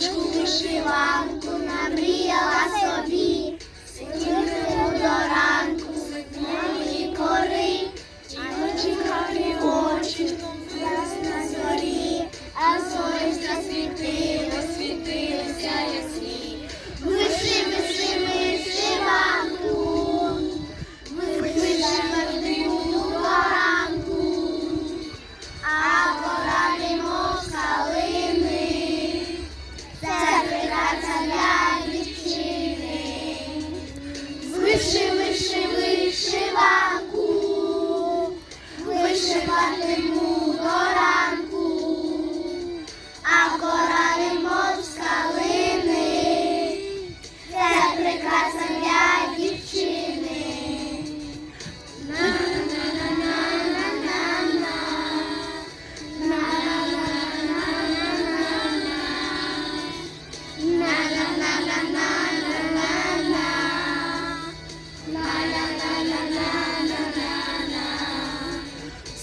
Сорочку вишиванку намріяла Виши, виши,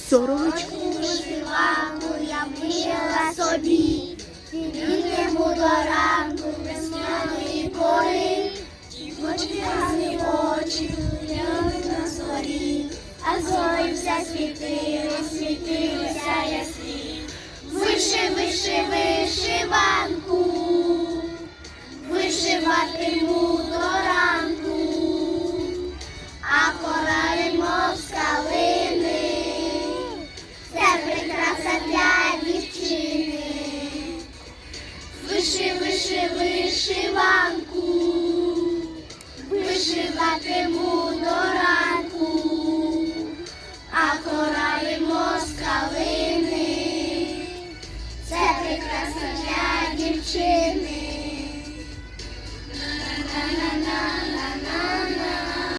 Сорочку. Вишиванку я вишила собі, сидітиму до ранку весняної кори, і очі гарні очі глянули на зорі, а зорі все світили, світилися ясні. Виши, виши, вишиванку, Вишиванку, вишиватиму до ранку, а кораємо скалини, це прекрасно для дівчини.